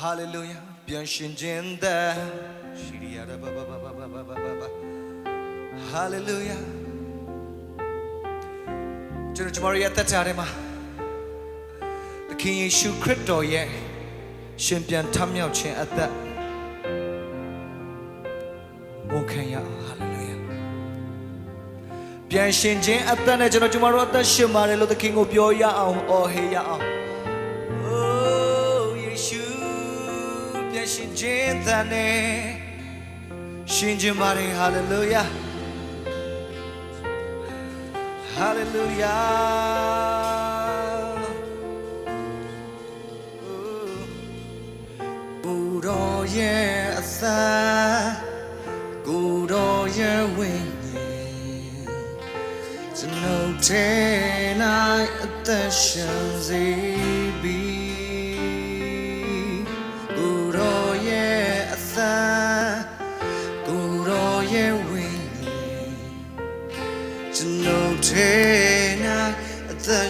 ဟာလေလုယာပြန်ရှင်ခြင်းတဲ့ရှိရီယာဘဘဘဘဘဘဘဟာလေလုယာကျွန်တော်ကျွန်တော်ရဲ့သက်တာထဲမှာသခင်ယေရှုခရစ်တော်ရဲ့ရှင်ပြန်ထမြောက်ခြင်းအသက်ဝန်ခံရဟာလေလုယာပြန်ရှင်ခြင်းအသက်နဲ့ကျွန်တော်ကျွန်တော်အသက်ရှင်ပါတယ်လို့သခင်ကိုပြောရအောင်အော်ဟေးရအောင် ရှင်ခြင်းအသက်နဲ့ရှင်ခြင်းပါတယ် Hallelujah Hallelujah ကိုတော်ရဲ့အသက်ကိုတော်ရဲ့ဝိညာဉ်ကျွန်ုပ်ထဲ၌အသက်ရှင်စေ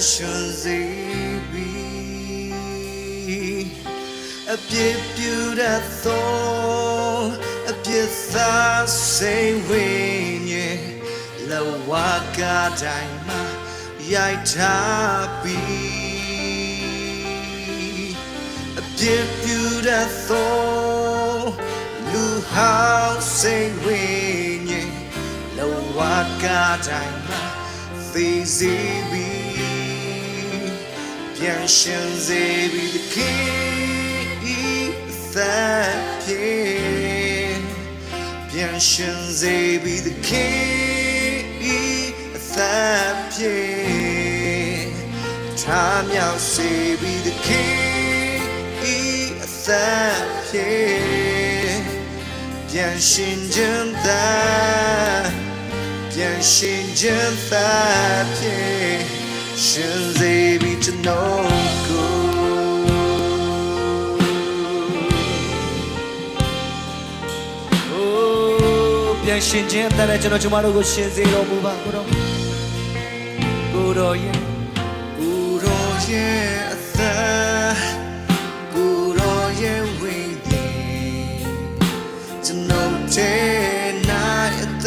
ရှင်စေပြီးအပြစ်ပြုတတ်သောအပြစ်သားစိတ်ဝိညာဉ်လဝကတိုင်းမှာရိုက်ထားပြီးအပြစ်ပြုတတ်သောလူဟောင်းစိတ်ဝိညာဉ်လဝကတိုင်းမှာသိစေပြီး ပြန်ရှင်စေပြီးသခင်သက်ပြေပြန်ရှင်စေပြီးသခင်သက်ပြေထားမြောက်စေပြီးသခင်သက်ပြေပြန်ရှင်ခြင်းသာပြန်ရှင်ခြင်းသာပြေရှင်စေပြီး ကျွန်တော်ကိုအိုးပြန်ရှင်ခြင်းအတည်းနဲ့ကျွန်တော်ကျမတို့ကိုရှင်စေတော်မူပါကိုတော်ကိုတော်ရဲ့ကိုတော်ရဲ့အသက်ကိုတော်ရဲ့ဝိညာဉ်ကျွန်တော်တဲ့နိုင်အသ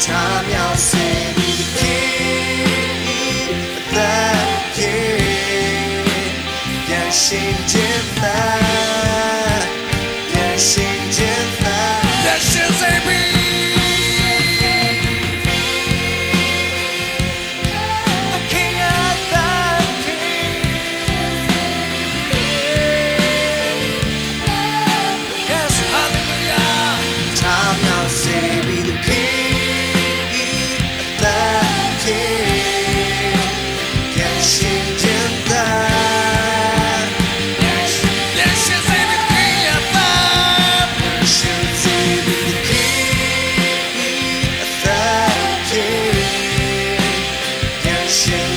time you'll see me keep that key. Yeah, she did that. shit.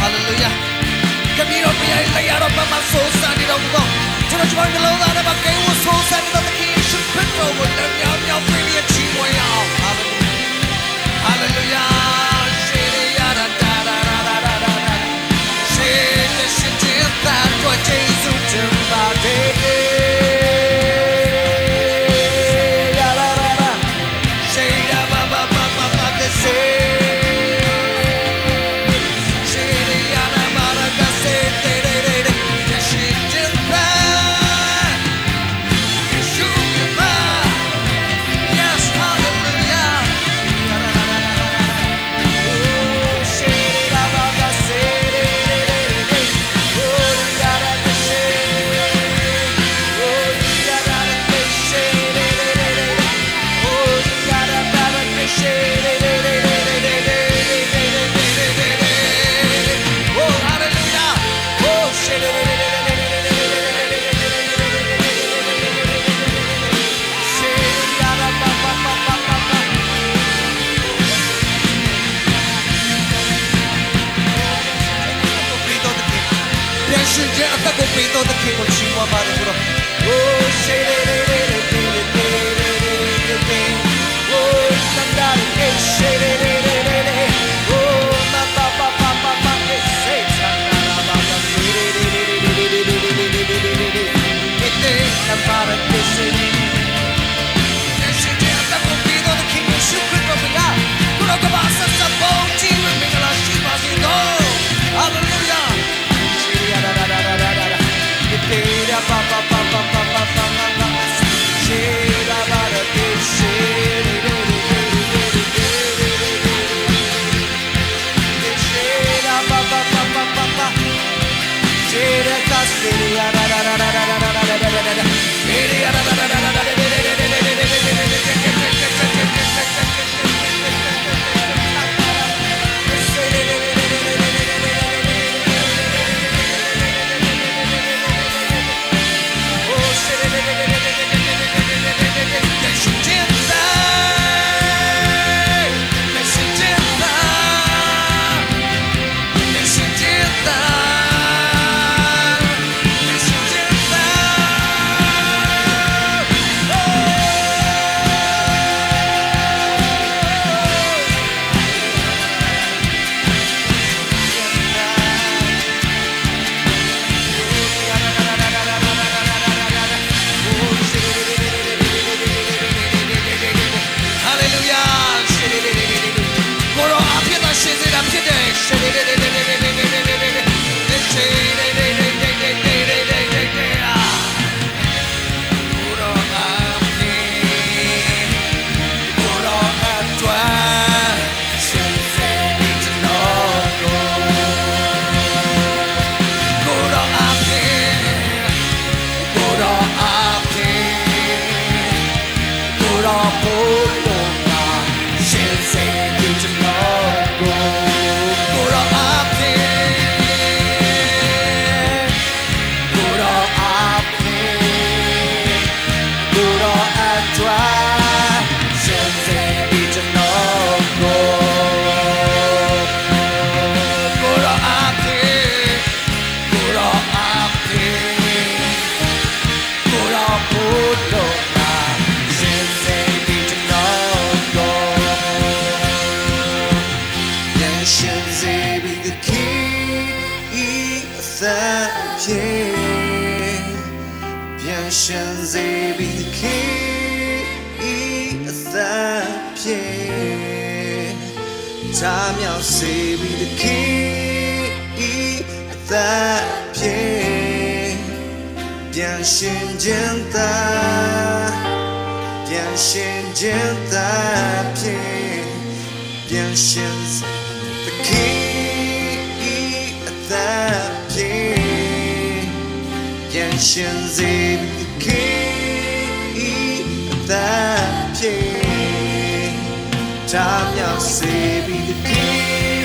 Hallelujah. Camino, mira, mão, sanidad, no. Yo no llevo el pra que hubo, so, sanidad. င်ခြင်းအသက်ကိုပေးတော်သခင်ကိုချီးမွမ်းပါတယ်ကိုတော့ Oh, say, say, say, say, say, say, say, say, say, say, ပြန်ရှင်စေပြီးခေဤအသက်ဖြစ်ချာမြောက်စေပြီးခေဤအသက်ဖြစ်ပြန်ရှင်ခြင်းသာပြန်ရှင်ခြင်းသာဖြစ်ပြန်ရှင်စေ The key ပြန်ရှင်စေပြီ The key at that key တာမြောက်စေပြီ The key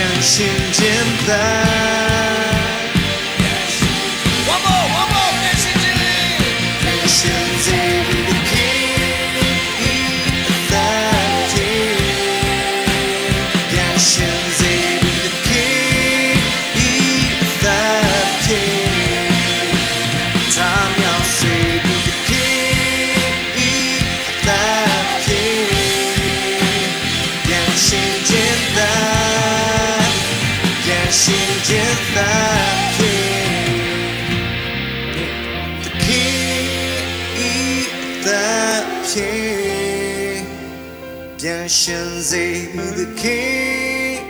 ပြန်ရှင် ပြန်ရှင်စေပြီ The key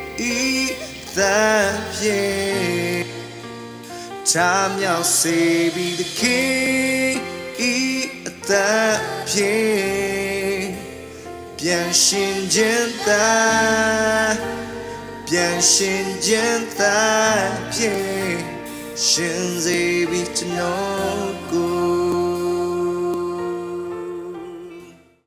that key ချာမြောက်စေပြီ The key that key ပြန်ရှင်ခြင်းသာ ပြန်ရှင်ခြင်းသာဖြစ်ရှင်စေပြီကျွန်တော်ကို